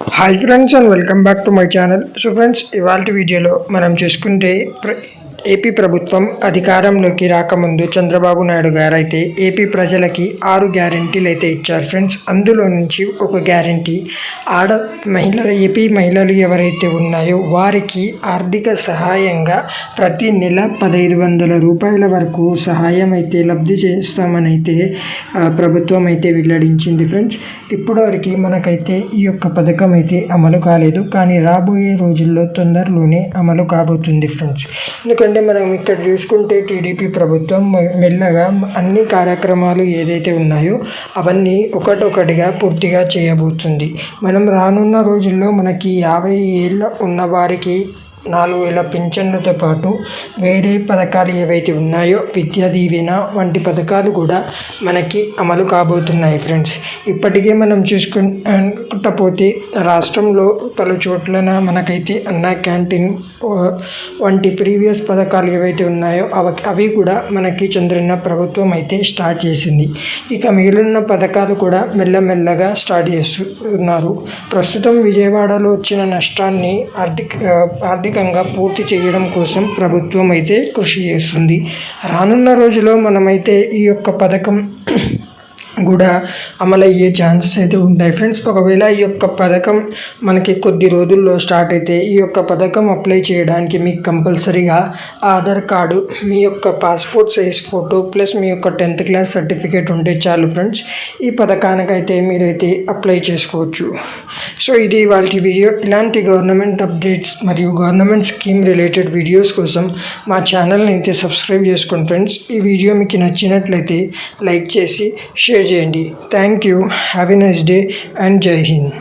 Hi friends and welcome back to my channel so friends ఇవాళ వీడియోలో మనం చూసుకుంటే ప్ర- ఏపీ ప్రభుత్వం అధికారంలోకి రాకముందు చంద్రబాబు నాయుడు గారైతే ఏపీ ప్రజలకి ఆరు గ్యారంటీలు అయితే ఇచ్చారు. ఫ్రెండ్స్ అందులో నుంచి ఒక గ్యారంటీ ఆడ మహిళలు ఏపీ మహిళలు ఎవరైతే ఉన్నాయో వారికి ఆర్థిక సహాయంగా ప్రతి నెల పదహైదు వందల రూపాయల వరకు సహాయం అయితే లబ్ధి చేస్తామని అయితే ప్రభుత్వం అయితే వెల్లడించింది. ఫ్రెండ్స్ ఇప్పటివరకు మనకైతే ఈ యొక్క పథకం అయితే అమలు కాలేదు. కానీ రాబోయే రోజుల్లో తొందరలోనే అమలు కాబోతుంది. ఫ్రెండ్స్ ఎందుకంటే మనం ఇక్కడ చూసుకుంటే టీడీపీ ప్రభుత్వం మెల్లగా అన్ని కార్యక్రమాలు ఏదైతే ఉన్నాయో అవన్నీ ఒకటొకటిగా పూర్తిగా చేయబోతుంది. మనం రానున్న రోజుల్లో మనకి యాభై ఏళ్ళ ఉన్న వారికి నాలుగు వేల పింఛన్లతో పాటు వేరే పథకాలు ఏవైతే ఉన్నాయో విద్యా దీవెన వంటి పథకాలు కూడా మనకి అమలు కాబోతున్నాయి ఫ్రెండ్స్. ఇప్పటికే మనం చూసుకుంటపోతే రాష్ట్రంలో పలు చోట్లన మనకైతే అన్న క్యాంటీన్ వంటి ప్రీవియస్ పథకాలు ఏవైతే ఉన్నాయో అవి అవి కూడా మనకి చంద్రన్న ప్రభుత్వం అయితే స్టార్ట్ చేసింది. ఇక మిగిలిన పథకాలు కూడా మెల్లమెల్లగా స్టార్ట్ చేస్తున్నారు. ప్రస్తుతం విజయవాడలో వచ్చిన నష్టాన్ని ఆర్థిక ఆర్థిక ఆర్థికంగా పూర్తి చేయడం కోసం ప్రభుత్వం అయితే కృషి చేస్తుంది. రానున్న రోజుల్లో మనమైతే ఈ యొక్క పథకం కూడా అమలయ్యే ఛాన్సెస్ అయితే ఉంటాయి. ఫ్రెండ్స్ ఒకవేళ ఈ యొక్క పథకం మనకి కొద్ది రోజుల్లో స్టార్ట్ అయితే ఈ యొక్క పథకం అప్లై చేయడానికి మీకు కంపల్సరీగా ఆధార్ కార్డు మీ యొక్క పాస్పోర్ట్ సైజ్ ఫోటో ప్లస్ మీ యొక్క టెన్త్ క్లాస్ సర్టిఫికేట్ ఉంటే చాలు ఫ్రెండ్స్. ఈ పథకానికైతే మీరైతే అప్లై చేసుకోవచ్చు. సో ఇది వాళ్ళ వీడియో. ఇలాంటి గవర్నమెంట్ అప్డేట్స్ మరియు గవర్నమెంట్ స్కీమ్ రిలేటెడ్ వీడియోస్ కోసం మా ఛానల్ని అయితే సబ్స్క్రైబ్ చేసుకోండి ఫ్రెండ్స్. ఈ వీడియో మీకు నచ్చినట్లయితే లైక్ చేసి షేర్ షేర్ చేయండి thank you have a nice day and Jai Hind